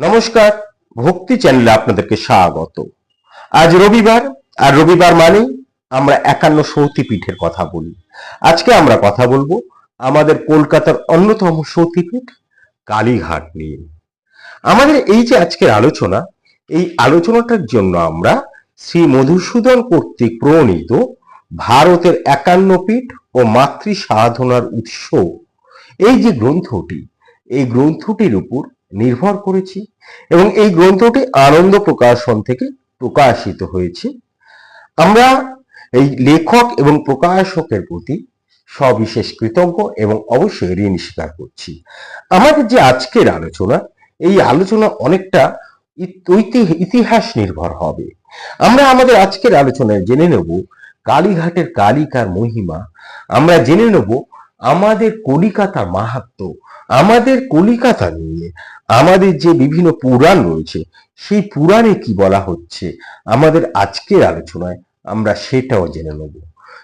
নমস্কার, ভক্তি চ্যানেলে আপনাদেরকে স্বাগত। আজ রবিবার, আর রবিবার মানেই আমরা একান্ন সৌতিপীঠের কথা বলি। আজকে আমরা কথা বলব আমাদের কলকাতার অন্যতম সৌতিপীঠ, কালীঘাট নিয়ে। আমাদের এই যে আজকের আলোচনা, এই আলোচনাটার জন্য আমরা শ্রী মধুসূদন কর্তৃক প্রণীত ভারতের একান্ন পীঠ ও মাতৃ সাধনার উৎস। এই যে গ্রন্থটি, এই গ্রন্থটির উপর নির্ভর করেছি এবং এই গ্রন্থটি আনন্দ প্রকাশন থেকে প্রকাশিত হয়েছে। আমরা এই লেখক এবং প্রকাশকের প্রতি সবিশেষ কৃতজ্ঞ এবং অবশ্যই ঋণ স্বীকার করছি। আমাদের যে আজকের আলোচনা, এই আলোচনা অনেকটা ইতিহাস নির্ভর হবে। আমরা আমাদের আজকের আলোচনায় জেনে নেব কালীঘাটের কালিকার মহিমা। আমরা জেনে নেব আমাদের কলিকাতার মাহাত্ম, আমাদের কলিকাতা নিয়ে আমাদের যে বিভিন্ন পুরাণ রয়েছে, সেই পুরাণে কি বলা হচ্ছে? আমাদের আজকের আলোচনায় আমরা সেটাও জেনে নেব।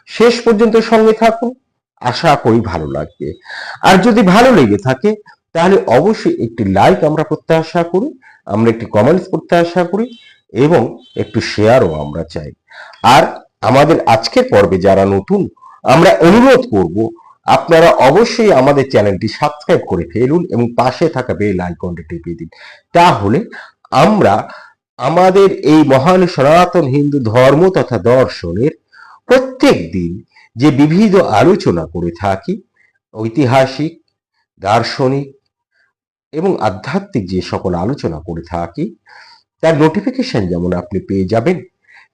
শেষ পর্যন্ত সঙ্গে থাকুন, আশা করি ভালো লাগবে। আর যদি ভালো লেগে থাকে, তাহলে অবশ্যই একটি লাইক আমরা প্রত্যাশা করি, আমরা একটি কমেন্টস প্রত্যাশা করি, এবং একটু শেয়ারও আমরা চাই। আর আমাদের আজকের পর্বে যারা নতুন, আমরা অনুরোধ করব আপনারা অবশ্যই আমাদের চ্যানেলটি সাবস্ক্রাইব করে ফেলুন এবং পাশে থাকা বেল আইকনটি টিপে দিন। তাহলে আমরা আমাদের এই মহান সনাতন হিন্দু ধর্ম তথা দর্শনের প্রত্যেক দিন যে বিবিধ আলোচনা করে থাকি, ঐতিহাসিক, দার্শনিক এবং আধ্যাত্মিক যে সকল আলোচনা করে থাকি, তার নোটিফিকেশন যেমন আপনি পেয়ে যাবেন,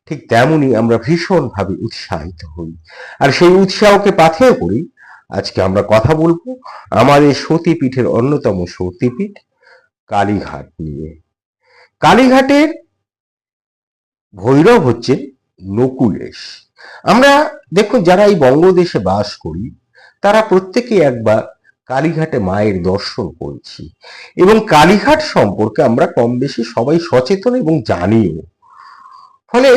ঠিক তেমনি আমরা ভীষণভাবে উৎসাহিত হই। আর সেই উৎসাহকে পাথেয় করি আজকে আমরা কথা বলব আমাদের সতীপীঠের অন্যতম সতীপীঠ, কালীঘাট নিয়ে। কালীঘাটের ভৈরব হচ্ছেন নকুলেশ। আমরা দেখুন, যারা এই বঙ্গদেশে বাস করি, তারা প্রত্যেকে একবার কালীঘাটে মায়ের দর্শন করেছি। এবং কালীঘাট সম্পর্কে আমরা কম বেশি সবাই সচেতন এবং জানিও। ফলে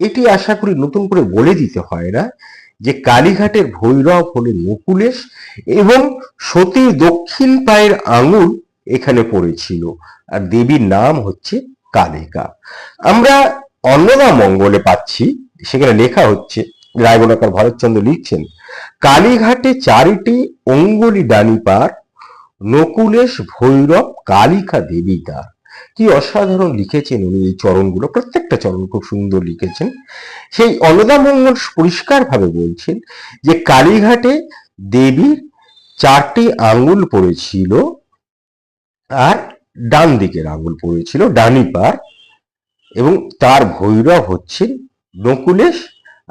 এটি আশা করি নতুন করে বলে দিতে হয় না যে কালীঘাটের ভৈরব হলেন নকুলেশ এবং সতীর দক্ষিণ পায়ের আঙুল এখানে পড়েছিল। আর দেবীর নাম হচ্ছে কালিকা। আমরা অন্নদা মঙ্গলে পাচ্ছি, সেখানে লেখা হচ্ছে রায়গোনাকার ভরতচন্দ্র লিখছেন, কালীঘাটে চারিটি অঙ্গুলি ডানি পার, নকুলেশ, ভৈরব, কালিকা দেবিকা কি অসাধারণ লিখেছেন উনি এই চরণগুলো। প্রত্যেকটা চরণ খুব সুন্দর লিখেছেন। সেই অন্নদা মঙ্গল পরিষ্কার ভাবে বলছেন যে, কালীঘাটে দেবীর চারটি আঙ্গুল পড়েছিল আর ডান দিকের আঙ্গুল পড়েছিল, ডানি পার, এবং তার ভৈরব হচ্ছেন নকুলেশ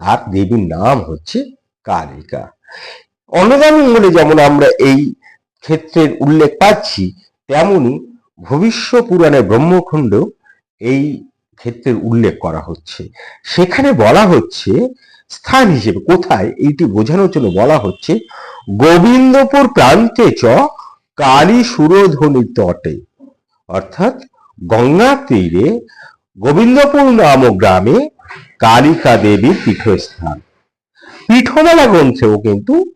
আর দেবীর নাম হচ্ছে কালিকা। অন্নদামঙ্গলে যেমন আমরা এই ক্ষেত্রের উল্লেখ পাচ্ছি, তেমনি ভবিষ্য পুরাণে ব্রহ্মখণ্ড এই ক্ষেত্রের উল্লেখ করা হচ্ছে। সেখানে বলা হচ্ছে, স্থান হিসেবে কোথায় এইটি বোঝানোর জন্য বলা হচ্ছে, গোবিন্দপুর প্রান্তে চ কালী সুরধ্বনি তটে। অর্থাৎ গঙ্গা তীরে গোবিন্দপুর নামক গ্রামে কালিকা দেবীর পীঠস্থান। পীঠমালা গ্রন্থেও কিন্তু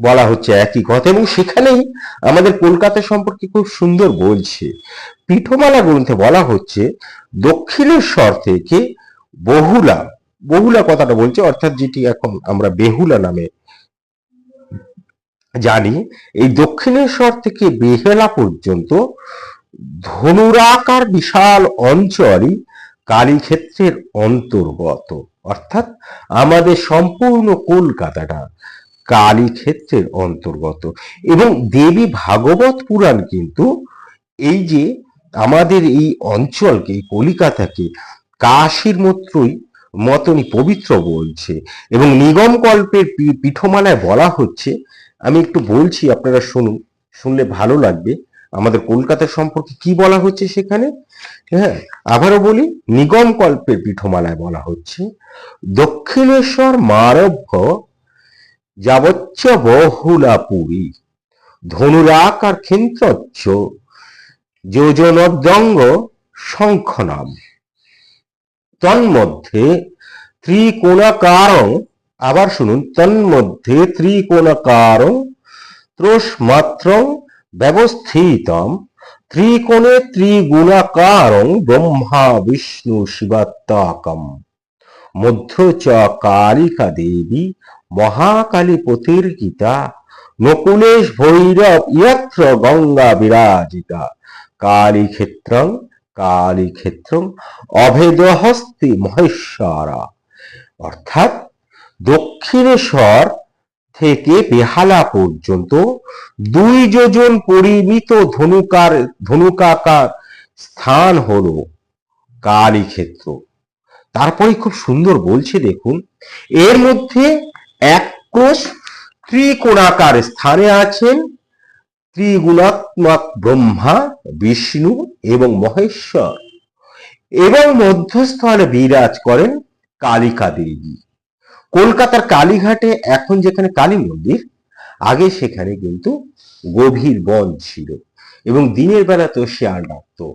বলা হচ্ছে একই কথা। এবং সেখানেই আমাদের কলকাতা সম্পর্কে খুব সুন্দর বলছে। পিঠমালা গ্রন্থে বলা হচ্ছে দক্ষিণেশ্বর থেকে বহুলা বহুলা কথাটা বলছে, অর্থাৎ যেটি এখন আমরা বেহুলা নামে জানি, এই দক্ষিণেশ্বর থেকে বেহেলা পর্যন্ত ধনুরাকার বিশাল অঞ্চলই কালীক্ষেত্রের অন্তর্গত। অর্থাৎ আমাদের সম্পূর্ণ কলকাতাটা কালীক্ষেত্রের অন্তর্গত। এবং দেবী ভাগবত পুরাণ কিন্তু এই যে আমাদের এই অঞ্চলকে কলিকাতাকে কাশীর মতোই, মতনই পবিত্র বলছে। এবং নিগম কল্পের পীঠমালায় বলা হচ্ছে, আমি একটু বলছি, আপনারা শুনুন, শুনলে ভালো লাগবে, আমাদের কলকাতা সম্পর্কে কি বলা হচ্ছে সেখানে? হ্যাঁ আবারও বলি নিগম কল্পের পীঠমালায় বলা হচ্ছে, দক্ষিণেশ্বর মারভ্য যাবচ্চ বহুলা পুরী ধনুরাকার ক্ষিন্তচ্ছ যোজনদঙ্গ শঙ্খনাম। তন্মধ্যে ত্রিকোণাকারং, আবার শুনুন, তন্মধ্যে ত্রিকোণাকারং, ত্রোষমাত্রং ব্যবস্থিতম, ত্রিকোণে ত্রিগুণাকারং ব্রহ্মা, বিষ্ণু, শিবাত্মাকম। মধ্য চ কালিকা দেবী মহাকালী প্রতির্গিতা নকুলেশ ভৈরব ইয়ত্র গঙ্গা বিরাজিতা। কালী ক্ষেত্রং কালী ক্ষেত্রং অভেদহস্তি মহেশ্বরা। অর্থাৎ দক্ষিণেশ্বর থেকে বেহালা পর্যন্ত দুই যোজন পরিমিত ধনুকার, ধনুকাকার স্থান হলো কালী ক্ষেত্র তারপরে খুব সুন্দর বলছে, দেখুন, এর মধ্যে এক কোষ ত্রিকোণাকার স্থানে আছেন ত্রিগুণাত্মক ব্রহ্মা, বিষ্ণু এবং মহেশ্বর এবং মধ্যস্থলে বিরাজ করেন কালিকা দেবী। কলকাতার কালীঘাটে এখন যেখানে কালী মন্দির, আগে সেখানে কিন্তু গভীর বন ছিল এবং দিনের বেলাতেও শেয়াল ডাকতো।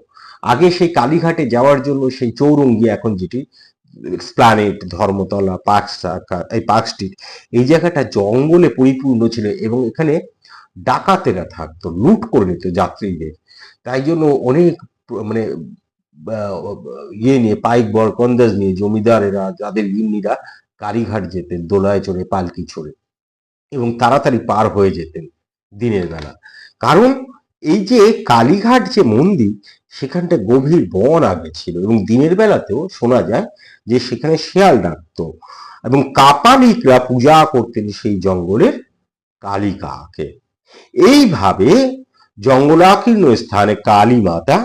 আগে সেই কালীঘাটে যাওয়ার জন্য সেই চৌরঙ্গি এখন যেটি প্ল্যানেট ধর্মতলা, পার্ক এই এই জায়গাটা জঙ্গলে পরিপূর্ণ ছিল এবং এখানে ডাকাতেরা থাকতো, লুট করে নিত যাত্রীদের। তাই জন্য অনেক মানে ইয়ে নিয়ে, পাইক, বরকন্দাজ নিয়ে, জমিদারেরা, যাদের গিন্নিরা কালীঘাট যেতেন, দোলায় চড়ে, পালকি চড়ে, এবং তাড়াতাড়ি পার হয়ে যেতেন দিনের বেলা। কারণ এই যে কালীঘাট যে মন্দির সেখানটা গভীর বন আগে ছিল এবং দিনের বেলাতেও শোনা যায় যে সেখানে শেয়াল ডাকতো এবং কাপালিকরা পূজা করতেন সেই জঙ্গলের কালিকাকে। এইভাবে জঙ্গলাকীর্ণ স্থানে কালী মাতা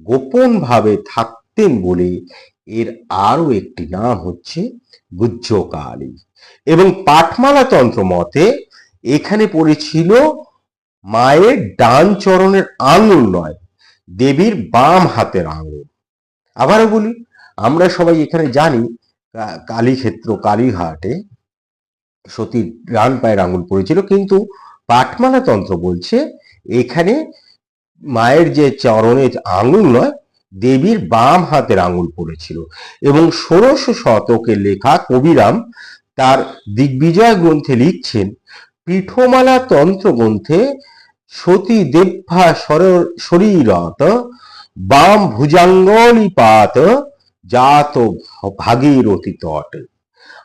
গোপন ভাবে থাকতেন বলে এর আরও একটি নাম হচ্ছে গুজ্জ কালী এবং পাঠমালা তন্ত্র মতে এখানে পড়েছিল মায়ের ডান চরণের আঙুল নয় দেবীর বাম হাতের আঙুল। আবারও বলি, আমরা সবাই এখানে জানি কালীক্ষেত্র, কালীঘাটে সতীর ডান পায়ের আঙুল পড়েছিল, কিন্তু পাটমালা তন্ত্র বলছে, এখানে মায়ের যে চরণের আঙুল নয়, দেবীর বাম হাতের আঙুল পড়েছিল। এবং ষোড়শ শতকে লেখা কবিরাম তার দিগ্বিজয় গ্রন্থে লিখছেন, পিঠমালা তন্ত্র গ্রন্থে সতী সর- শরীরত, বাম ভুজাঙ্গলিপাত জাত ভাগীরথী তট।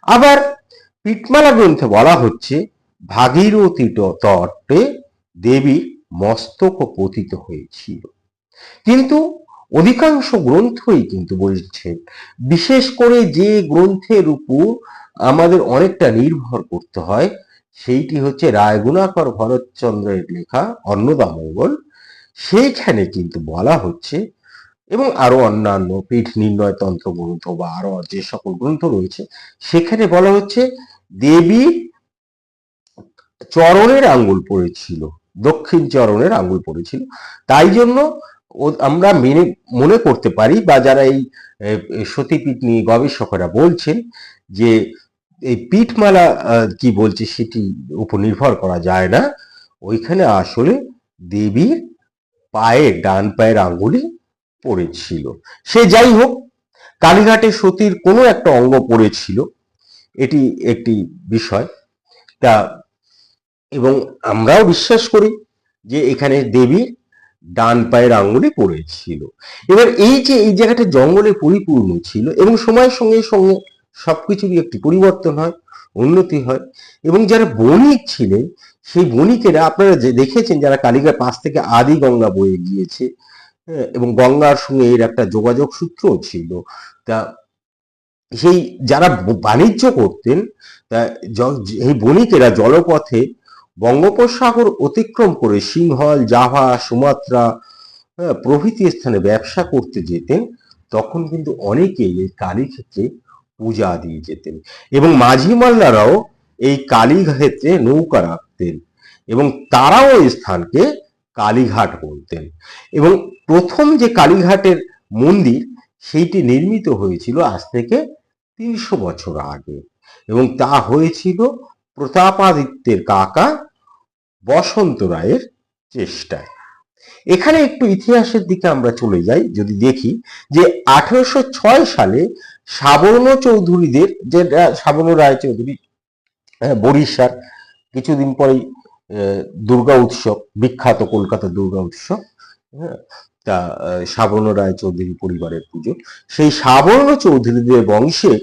আবার পিটমালা গ্রন্থে বলা হচ্ছে, ভাগীরথী তটে দেবীর মস্তক পতিত হয়েছিল। কিন্তু অধিকাংশ গ্রন্থই কিন্তু বলছে, বিশেষ করে যে গ্রন্থের উপর আমাদের অনেকটা নির্ভর করতে হয় সেইটি হচ্ছে রায়গুণাকর ভরতচন্দ্রের লেখা অন্নদামঙ্গল। সেইখানে কিন্তু বলা হচ্ছে এবং আরও অন্যান্য পীঠ নির্ণয় তন্ত্র গ্রন্থ বা আরও যে সকল গ্রন্থ রয়েছে, সেখানে বলা হচ্ছে দেবীর চরণের আঙ্গুল পড়েছিল, দক্ষিণ চরণের আঙ্গুল পড়েছিল। তাই জন্য আমরা মেনে, মনে করতে পারি বা যারা এই সতীপীঠ নিয়ে গবেষকরা বলছেন যে এই পিঠমালা কি বলছে সেটি উপর নির্ভর করা যায় না। ওইখানে আসলে দেবীর পায়ের ডান পায়ের আঙ্গুলি পড়েছিল। সে যাই হোক, কালীঘাটে সতীর কোনো একটা অঙ্গ পড়েছিল। এটি একটি বিষয়। তা, এবং আমরাও বিশ্বাস করি যে এখানে দেবীর ডান পায়ের আঙ্গুলি পড়েছিল। এবার এই যে এই জায়গাটা জঙ্গলে পরিপূর্ণ ছিল এবং সময়ের সঙ্গে সঙ্গে সবকিছুরই একটি পরিবর্তন হয় উন্নতি হয়। এবং যারা বণিক ছিলেন সেই বণিকেরা আপনারা যে দেখেছেন যারা কালীঘাট পাশ থেকে আদি গঙ্গা বয়ে গিয়েছে হ্যাঁ, এবং গঙ্গার সঙ্গে এর একটা যোগাযোগ সূত্র ছিল। তা সেই যারা বাণিজ্য করতেন তা এই বণিকেরা জলপথে বঙ্গোপসাগর অতিক্রম করে সিংহল জাভা সুমাত্রা হ্যাঁ, প্রভৃতি স্থানে ব্যবসা করতে যেতেন তখন কিন্তু অনেকেই এই কালী ক্ষেত্রে পূজা দিয়ে যেতেন। এবং মাঝি মাল্লারাও এই কালী ক্ষেত্রে নৌকা রাখতেন এবং তারাও এই স্থানকে কালীঘাট বলতেন। এবং প্রথম যে কালীঘাটের মন্দির, সেইটি নির্মিত হয়েছিল আজ থেকে তিনশো বছর আগে। এবং তা হয়েছিল প্রতাপাদিত্যের কাকা বসন্ত রায়ের চেষ্টায়। এখানে একটু ইতিহাসের দিকে আমরা চলে যাই, যদি দেখি যে আঠারোশো ছয় সালে সাবর্ণ চৌধুরীদের যে সাবর্ণ রায় চৌধুরী আহ, বরিশার কিছুদিন পরেই দুর্গা উৎসব বিখ্যাত কলকাতা দুর্গা উৎসব হ্যাঁ তা সাবর্ণ রায় চৌধুরী পরিবারের পুজো। সেই সাবর্ণ চৌধুরীদের বংশে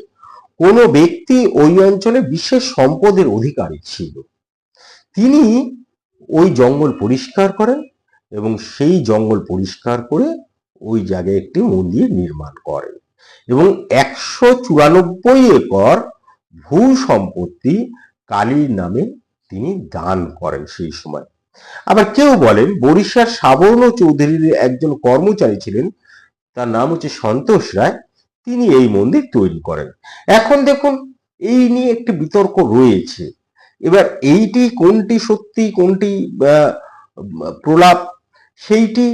কোনো ব্যক্তি ওই অঞ্চলে বিশেষ সম্পদের অধিকারী ছিল। তিনি ওই জঙ্গল পরিষ্কার করেন এবং সেই জঙ্গল পরিষ্কার করে ওই জায়গায় একটি মন্দির নির্মাণ করেন। এবং একশো চুরানব্বই একর ভূ সম্পত্তি কালীর নামে তিনি দান করেন সেই সময়। আবার কেউ বলেন বরিশার সাবর্ণ চৌধুরীর একজন কর্মচারী ছিলেন, তার নাম হচ্ছে সন্তোষ রায়, তিনি এই মন্দির তৈরি করেন। এখন দেখুন, এই নিয়ে একটি বিতর্ক রয়েছে। এবার এইটি কোনটি সত্যি, কোনটি প্রলাপ, সেইটি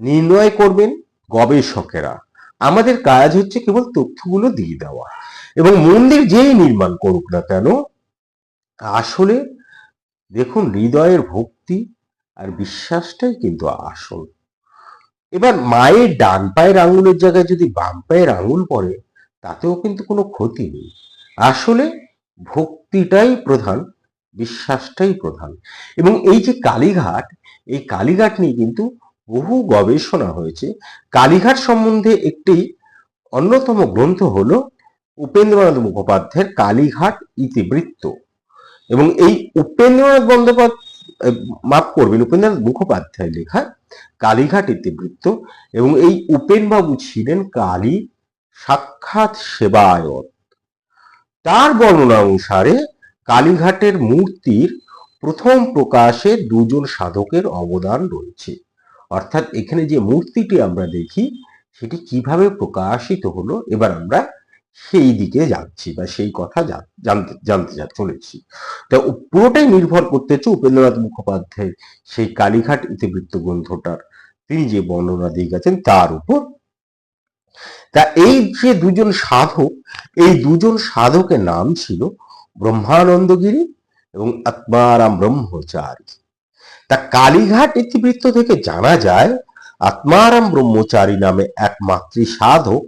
নির্ণয় করবেন গবেষকেরা। আমাদের কাজ হচ্ছে কেবল তথ্যগুলো দিয়ে দেওয়া। এবং মন্দির যেই নির্মাণ করুক না কেন, আসলে দেখুন হৃদয়ের ভক্তি আর বিশ্বাসটাই কিন্তু আসল। এবার মায়ের ডান পায়ের আঙুলের জায়গায় যদি বাম পায়ের আঙুল পড়ে, তাতেও কিন্তু কোনো ক্ষতি নেই। আসলে ভক্তিটাই প্রধান, বিশ্বাসটাই প্রধান। এবং এই যে কালীঘাট, এই কালীঘাট নিয়ে কিন্তু বহু গবেষণা হয়েছে। কালীঘাট সম্বন্ধে একটি অন্যতম গ্রন্থ হলো উপেন্দ্রনাথ মুখোপাধ্যায়ের কালীঘাট ইতিবৃত্ত। এবং এই উপেন্দ্রনাথ বন্দ্যোপাধ্যায় মাফ করবেন, উপেন্দ্রনাথ মুখোপাধ্যায় লেখা কালীঘাট ইতিবৃত্ত। এবং এই উপেনবাবু ছিলেন কালী সাক্ষাৎ সেবায়ত। তার বর্ণনা অনুসারে কালীঘাটের মূর্তির প্রথম প্রকাশে দুজন সাধকের অবদান রয়েছে। অর্থাৎ এখানে যে মূর্তিটি আমরা দেখি, সেটি কীভাবে প্রকাশিত হলো, এবার আমরা সেই দিকে যাচ্ছি বা সেই কথা জানতে জানতে যা চলেছি। তা পুরোটাই নির্ভর করতেছে উপেন্দ্রনাথ মুখোপাধ্যায়ের সেই কালীঘাট ইতিবৃত্ত গ্রন্থটার। তিনি যে বর্ণনা দিয়ে গেছেন তার উপর। তা এই যে দুজন সাধক, এই দুজন সাধকের নাম ছিল ব্রহ্মানন্দগিরি এবং আত্মারাম ব্রহ্মচারী। তা কালীঘাট ইতিবৃত্ত থেকে জানা যায়, আত্মারাম ব্রহ্মচারী নামে এক মাতৃ সাধক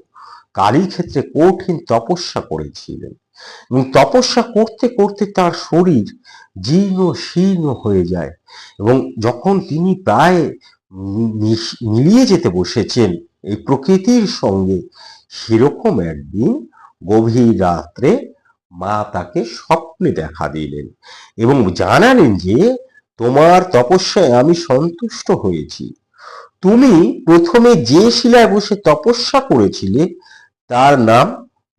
কালী ক্ষেত্রে কঠিন তপস্যা করেছিলেন এবং তপস্যা করতে করতে তার শরীর জীর্ণ শীর্ণ হয়ে যায় এবং যখন তিনি প্রায় মিলিয়ে যেতে বসেছেন এই প্রকৃতির সঙ্গে, সেরকম একদিন গভীর রাত্রে মা তাকে স্বপ্নে দেখা দিলেন এবং জানালেন যে তোমার তপস্যায় আমি সন্তুষ্ট হয়েছি। তুমি প্রথমে যে শিলায় বসে তপস্যা করেছিলে, তার নাম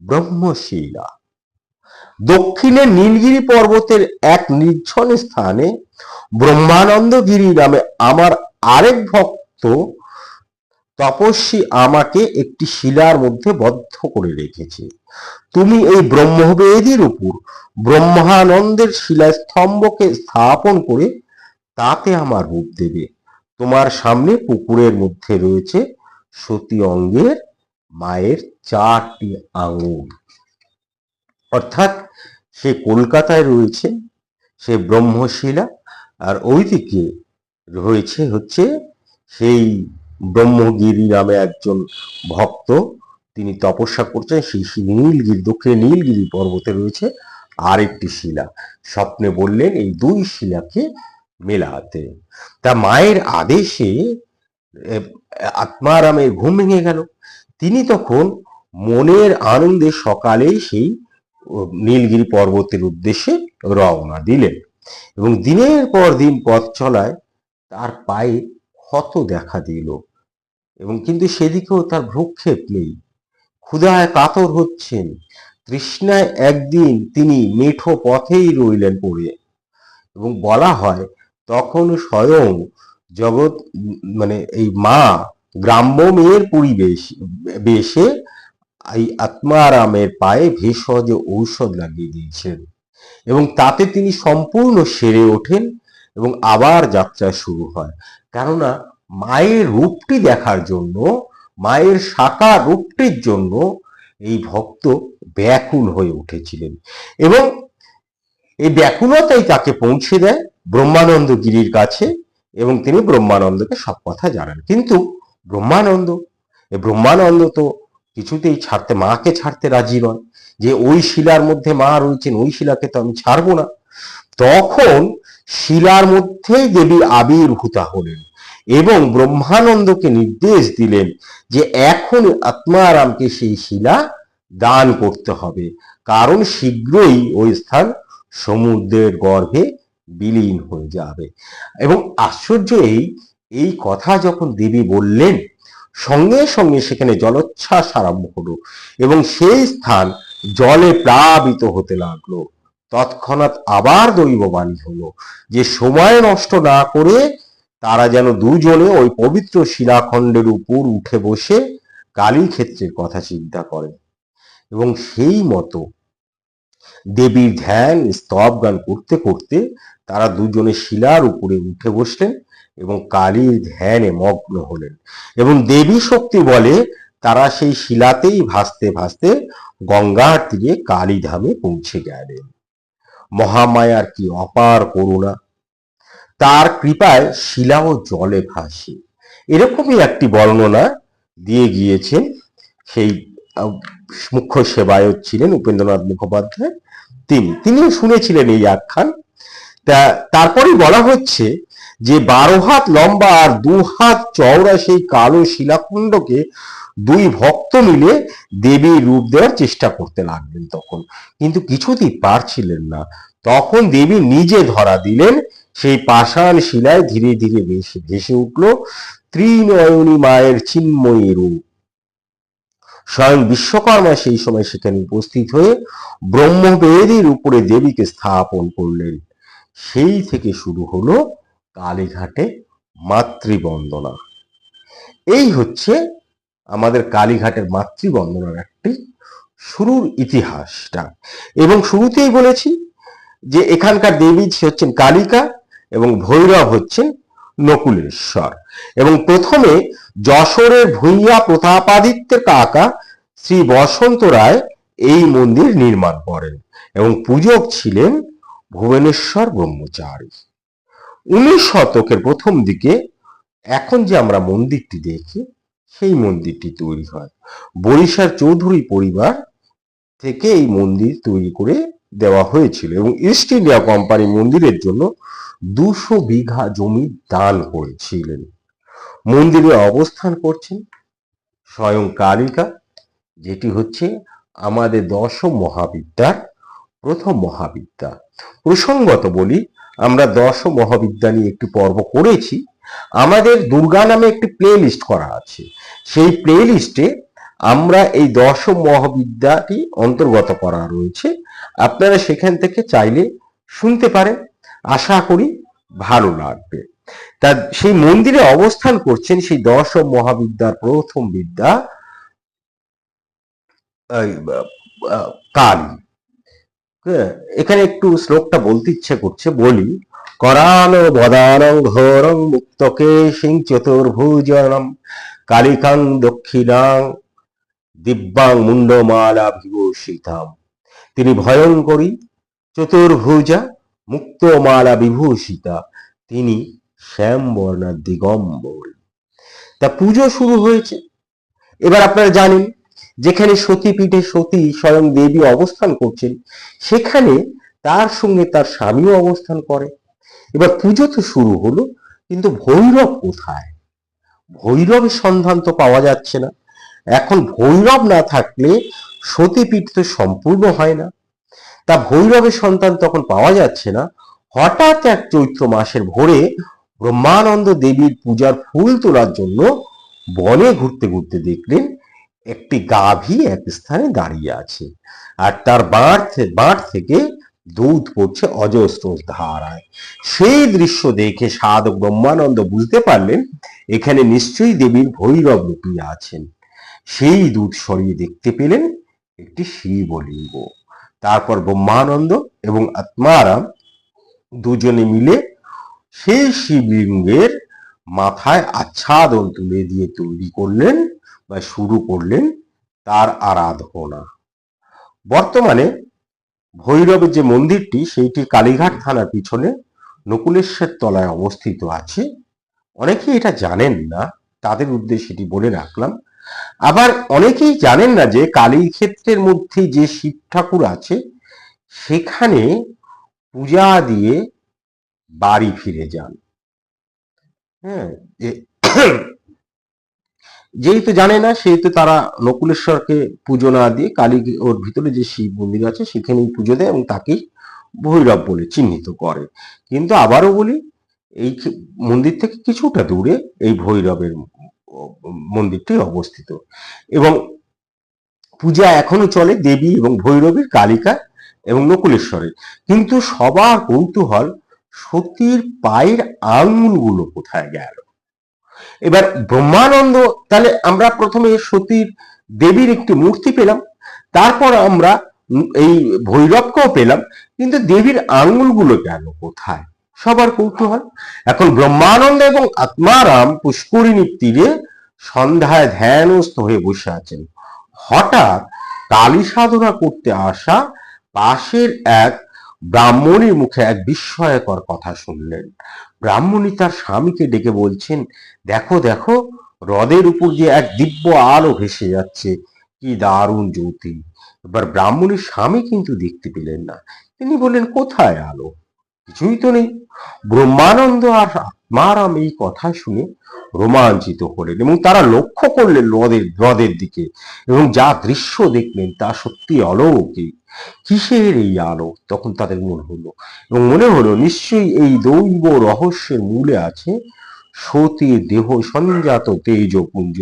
ব্রহ্মশিলা। দক্ষিণে নীলগিরি পর্বতের এক নির্জন স্থানে ব্রহ্মানন্দগিরি নামে আমার আরেক ভক্ত তপস্বী আমাকে একটি শিলার মধ্যে বদ্ধ করে রেখেছে। তুমি এই ব্রহ্মবেদীর উপর ব্রহ্মানন্দের শিলাস্তম্ভকে স্থাপন করে তাতে আমার রূপ দেবে। তোমার সামনে পুকুরের মধ্যে রয়েছে সতী অঙ্গের মায়ের চারটি আঙুল। অর্থাৎ সে কলকাতায় রয়েছে, সে ব্রহ্মশিলা, আর ওইদিকে রয়েছে হচ্ছে সেই ব্রহ্মগিরি নামে একজন ভক্ত। তিনি তপস্যা করছেন, সেই নীলগিরি, দক্ষিণে নীলগিরি পর্বতে রয়েছে আরেকটি শিলা। স্বপ্নে বললেন, এই দুই শিলাকে মেলাতে। তা মায়ের আদেশে আত্মারামের ঘুম ভেঙে গেল। তিনি তখন মনের আনন্দে সকালেই সেই নীলগিরি পর্বতের উদ্দেশ্যে রওনা দিলেন এবং দিনের পর দিন পথ চলায় তার পায়ে ক্ষত দেখা দিল এবং কিন্তু সেদিকেও তার ভ্রুক্ষেপ নেই। ক্ষুধায় কাতর হচ্ছেন। তৃষ্ণায় একদিন তিনি মেঠো পথেই রইলেন পড়ে এবং বলা হয় তখন স্বয়ং জগৎ মানে এই মা গ্রাম্য মেয়ের পরিবেশ, বেশে এই আত্মারামের পায়ে ভেষজ ঔষধ লাগিয়ে দিয়েছেন। এবং তাতে তিনি সম্পূর্ণ সেরে ওঠেন এবং আবার যাত্রা শুরু হয়। কেননা মায়ের রূপটি দেখার জন্য, মায়ের সাকার রূপটির জন্য এই ভক্ত ব্যাকুল হয়ে উঠেছিলেন। এবং এই ব্যাকুলতাই তাকে পৌঁছে দেয়। ব্রহ্মানন্দ গিরির কাছে এবং তিনি ব্রহ্মানন্দকে সব কথা জানান। কিন্তু ব্রহ্মানন্দ ব্রহ্মানন্দ তো কিছুতেই ছাড়তে, মাকে ছাড়তে রাজি নয়। যে ওই শিলার মধ্যে মা রয়েছেন, ওই শিলাকে তো আমি ছাড়বো না। তখন শিলার মধ্যেই দেবী আবির্ভূতা হলেন এবং ব্রহ্মানন্দকে নির্দেশ দিলেন যে এখন আত্মারামকে সেই শিলা দান করতে হবে। কারণ শীঘ্রই ওই স্থান সমুদ্রের গর্ভে বিলীন হয়ে যাবে। এবং আশ্চর্য এই এই কথা যখন দেবী বললেন, সঙ্গে সঙ্গে সেখানে জলোচ্ছ্বাস আরম্ভ হলো এবং সেই স্থান জলে প্লাবিত হতে লাগল। তৎক্ষণাৎ আবার দৈববাণী হলো যে সময় নষ্ট না করে তারা যেন দুজনে ওই পবিত্র শিলাখণ্ডের উপর উঠে বসে কালী ক্ষেত্রের কথা চিন্তা করে এবং সেই মতো দেবীর ধ্যান, স্তব গান করতে করতে তারা দুজনে শিলার উপরে উঠে বসলেন এবং কালীর ধ্যানে মগ্ন হলেন। এবং দেবী শক্তি বলে তারা সেই শিলাতেই ভাসতে ভাসতে গঙ্গার তীরে কালীধামে পৌঁছে গেলেন। মহামায়ার কি অপার করুণা! তার কৃপায় শিলা ও জলে ভাসে। এরকমই একটি বর্ণনা দিয়ে গিয়েছেন সেই মুখ্য সেবায়ত ছিলেন উপেন্দ্রনাথ মুখোপাধ্যায়। তিনি, তিনিও শুনেছিলেন এই আখ্যান। তা তারপরেই বলা হচ্ছে যে বারো হাত লম্বা আর দু হাত চওড়া সেই কালো শিলাখণ্ডকে দুই ভক্ত মিলে দেবীর রূপ দেওয়ার চেষ্টা করতে লাগলেন তখন। কিন্তু কিছুতেই পারছিলেন না। তখন দেবী নিজে ধরা দিলেন, সেই পাষাণ শিলায় ধীরে ধীরে ভেসে ভেসে উঠল ত্রিনয়নী মায়ের চিন্ময়ী রূপ। স্বয়ং বিশ্বকর্মা সেই সময় সেখানে উপস্থিত হয়ে ব্রহ্মবেদীর উপরে দেবীকে স্থাপন করলেন। সেই থেকে শুরু হলো কালীঘাটে মাতৃবন্দনা। এই হচ্ছে আমাদের কালীঘাটের মাতৃবন্দনার একটি শুরুর ইতিহাসটা। এবং শুরুতেই বলেছি যে এখানকার দেবী হচ্ছেন কালিকা এবং ভৈরব হচ্ছেন নকুলেশ্বর। এবং প্রথমে যশোরের ভূঁইয়া প্রতাপাদিত্যের কাকা শ্রী বসন্ত রায় এই মন্দির নির্মাণ করেন। এবং পূজক ছিলেন ভুবনেশ্বর ব্রহ্মচারী। উনিশ শতকের প্রথম দিকে এখন যে আমরা মন্দিরটি দেখি, সেই মন্দিরটি তৈরি হয়। বরিশার চৌধুরী পরিবার থেকে এই মন্দির তৈরি করে দেওয়া হয়েছিল এবং ইস্ট ইন্ডিয়া কোম্পানি মন্দিরের জন্য দুশো বিঘা জমি দান করেছিলেন। মন্দিরে অবস্থান করছেন স্বয়ং কালিকা, যেটি হচ্ছে আমাদের দশম মহাবিদ্যার প্রথম মহাবিদ্যা। প্রসঙ্গত বলি, আমরা দশম মহাবিদ্যা নিয়ে একটি পর্ব করেছি। আমাদের দুর্গা নামে একটি প্লে লিস্ট করা আছে। সেই প্লে লিস্টে আমরা এই দশম মহাবিদ্যাটি অন্তর্গত করা রয়েছে। আপনারা সেখান থেকে চাইলে শুনতে পারেন। আশা করি ভালো লাগবে। তা সেই মন্দিরে অবস্থান করছেন সেই দশম মহাবিদ্যার প্রথম বিদ্যা কালী। এখানে একটু শ্লোকটা বলতে ইচ্ছে করছে, বলি, করান বদানং ঘোরং মুক্তকে সিং চতুর্ভুজনম কালিকাং দক্ষিণাং দিব্যাং মুন্ডমালা বিভূষিতাম। তিনি ভয়ঙ্করী, চতুর্ভুজা, মুক্তমালা বিভূষিতা। তিনি শ্যামবর্ণা দিগম্বরী। তা পুজো শুরু হয়েছে। এবার আপনারা জানেন যেখানে সতীপীঠে সতী স্বয়ং দেবী অবস্থান করছেন, সেখানে তার সঙ্গে তার স্বামীও অবস্থান করে। এবার পুজো তো শুরু হলো, কিন্তু ভৈরব কোথায়? ভৈরবের সন্ধান তো পাওয়া যাচ্ছে না। এখন ভৈরব না থাকলে সতীপীঠ তো সম্পূর্ণ হয় না। তা ভৈরবের সন্তান তখন পাওয়া যাচ্ছে না। হঠাৎ এক চৈত্র মাসের ভোরে ব্রহ্মানন্দ দেবীর পূজার ফুল তোলার জন্য বনে ঘুরতে ঘুরতে দেখলেন একটি গাভী এক স্থানে দাঁড়িয়ে আছে আর তার বাঁট বাঁট থেকে দুধ পড়ছে অজস্র ধারায়। সেই দৃশ্য দেখে সাধক ব্রহ্মানন্দ বুঝতে পারলেন এখানে নিশ্চয়ই দেবীর ভৈরব রূপী আছেন। সেই দুধ সরিয়ে দেখতে পেলেন একটি শিবলিঙ্গ। তারপর ব্রহ্মানন্দ এবং আত্মারাম দুজনে মিলে সেই শিবলিঙ্গের মাথায় আচ্ছাদন তুলে দিয়ে তৈরি করলেন বা শুরু করলেন তার আরাধনা। বর্তমানে ভৈরবের যে মন্দিরটি, সেইটি কালীঘাট থানার পিছনে নকুলেশ্বর তলায় অবস্থিত আছে। অনেকেই এটা জানেন না, তাদের উদ্দেশ্যে এটি বলে রাখলাম। আবার অনেকেই জানেন না যে কালীক্ষেত্রের মধ্যে যে শিব ঠাকুর আছে, সেখানে পূজা দিয়ে বাড়ি ফিরে যান। হ্যাঁ যেহেতু জানে না, সেহেতু তারা নকুলেশ্বরকে পুজো না দিয়ে কালী ওর ভিতরে যে শিব মন্দির আছে, সেখানেই পুজো দেয় এবং তাকেই ভৈরব বলে চিহ্নিত করে। কিন্তু আবারও বলি, এই মন্দির থেকে কিছুটা দূরে এই ভৈরবের মন্দিরটি অবস্থিত। এবং পূজা এখনও চলে দেবী এবং ভৈরবীর কালিকা এবং নকুলেশ্বরের। কিন্তু সবার কৌতূহল সতীর পায়ের আঙুলগুলো কোথায় গেল? এবার ব্রহ্মানন্দ, তাহলে আমরা প্রথমে সতীর দেবীর একটি মূর্তি পেলাম, তারপর আমরা এই ভৈরবকেও পেলাম, কিন্তু দেবীর আঙুলগুলো গেল কোথায়? সবার কৌতূহল। এখন ব্রহ্মানন্দ এবং আত্মারাম পুষ্করিণীর তীরে সন্ধ্যায় ধ্যানস্থ হয়ে বসে আছেন। হঠাৎ কালী সাধনা করতে আসা পাশের এক ব্রাহ্মণীর মুখে এক বিস্ময়কর কথা শুনলেন। ব্রাহ্মণী তার স্বামীকে ডেকে বলছেন, দেখো দেখো, হ্রদের উপর যে এক দিব্য আলো ভেসে যাচ্ছে, কি দারুণ জ্যোতি। এবার ব্রাহ্মণীর স্বামী কিন্তু দেখতে পেলেন না। তিনি বললেন, কোথায় আলো? কিছুই তো নেই। ব্রহ্মানন্দ আর আত্মারাম এই কথা শুনে রোমাঞ্চিত হলেন এবং তারা লক্ষ্য করলেন হ্রদের হ্রদের দিকে এবং যা দৃশ্য দেখলেন তা সত্যি অলৌকিক। কিসের এই আলো তখন তাদের মনে হলো এবং মনে হলো নিশ্চয়ই এই দৈব রহস্যের মূলে আছে সতীর দেহ সঞ্জাত তেজপুঞ্জ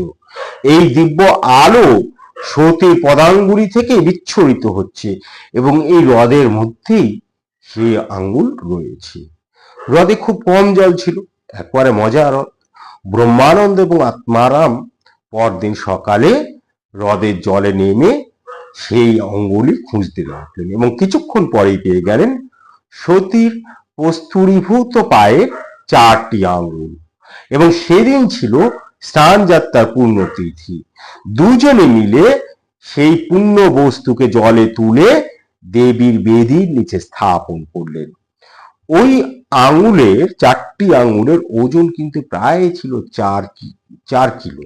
এই দিব্য আলো সতীর পদাঙ্গুলি থেকে বিচ্ছুরিত হচ্ছে এবং এই হ্রদের মধ্যেই সেই আঙ্গুল রয়েছে। হ্রদে খুব কম জল ছিল, একবারে মজার হ্রদ। ব্রহ্মানন্দ এবং আত্মারাম পরদিন সকালে হ্রদের জলে নেমে সেই অঙ্গুলি খুঁজতে লাগলেন এবং কিছুক্ষণ পরেই পেয়ে গেলেন সতীর কস্তুরীভূত পায়ের চারটি আঙ্গুল এবং সেদিন ছিল স্নান যাত্রার পূর্ণতিথি। দুজনে মিলে সেই পুণ্য বস্তুকে জলে তুলে দেবীর বেদির নিচে স্থাপন করলেন। ওই আঙুলের, চারটি আঙুলের ওজন কিন্তু প্রায় ছিল চার চার কিলো।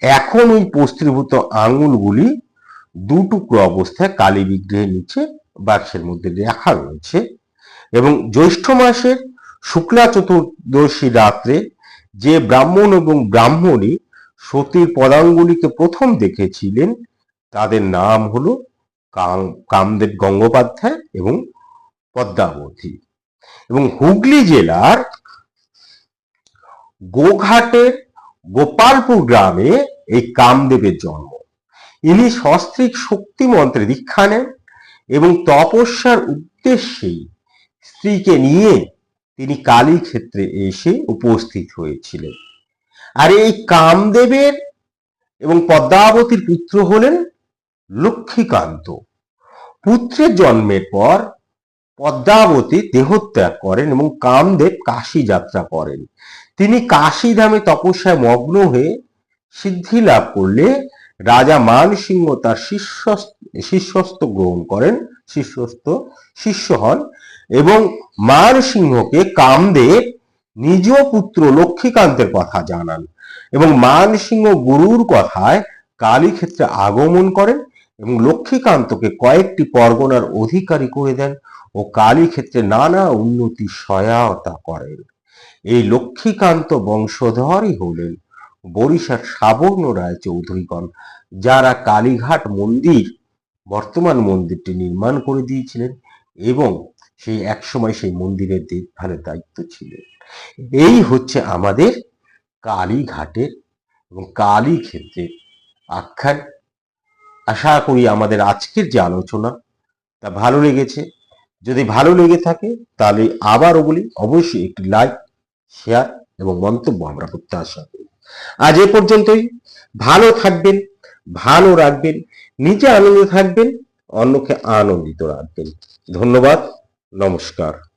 এখন ওই প্রস্ত্রীভূত আঙুলগুলি দুটুকরো অবস্থায় কালী বিগ্রহের নিচে বাক্সের মধ্যে রাখা রয়েছে এবং জ্যৈষ্ঠ মাসের শুক্লা চতুর্দশী রাত্রে যে ব্রাহ্মণ এবং ব্রাহ্মণী সতীর পদাঙ্গুলিকে প্রথম দেখেছিলেন, তাদের নাম হল কাম- কামদেব গঙ্গোপাধ্যায় এবং পদ্মাবতী। এবং হুগলি জেলার গোঘাটের গোপালপুর গ্রামে এই কামদেবের জন্ম। ইনি সস্ত্রীক শক্তি মন্ত্রে দীক্ষা নেন এবং তপস্যার উদ্দেশ্যেই স্ত্রীকে নিয়ে তিনি কালী ক্ষেত্রে এসে উপস্থিত হয়েছিলেন। আর এই কামদেবের এবং পদ্মাবতীর পুত্র হলেন লক্ষ্মীকান্ত। পুত্রের জন্মের পর পদ্মাবতী দেহত্যাগ করেন এবং কামদেব কাশী যাত্রা করেন। তিনি কাশী ধামে তপস্যায় মগ্ন হয়ে সিদ্ধি লাভ করলে রাজা মানসিংহ তার শিষ্যস্ত গ্রহণ করেন, শিষ্যস্ত শিষ্য হন এবং মানসিংহকে কামদেব নিজ পুত্র লক্ষ্মীকান্তের কথা জানান এবং মানসিংহ গুরুর কথায় কালীক্ষেত্রে আগমন করেন এবং লক্ষ্মীকান্তকে কয়েকটি পরগনার অধিকারী করে দেন ও কালীক্ষেত্রে নানা উন্নতি সহায়তা করেন। এই লক্ষ্মীকান্ত বংশধরই হলেন বরিশার সাবর্ণ রায় চৌধুরীগণ, যারা কালীঘাট মন্দির, বর্তমান মন্দিরটি নির্মাণ করে দিয়েছিলেন এবং সেই একসময় সেই মন্দিরের দেখভালের দায়িত্ব ছিলেন। এই হচ্ছে আমাদের কালীঘাটের এবং কালী ক্ষেত্রের আখ্যান। আশা করি আমাদের আজকের যে আলোচনা তা ভালো লেগেছে। যদি ভালো লেগে থাকে তাহলে আবারও বলি, অবশ্যই একটি লাইক শেয়ার এবং মন্তব্য আমরা করতে আশা করি। আজ এ পর্যন্তই। ভালো থাকবেন, ভালো রাখবেন, নিজে আনন্দ থাকবেন, অন্যকে আনন্দিত রাখবেন। ধন্যবাদ, নমস্কার।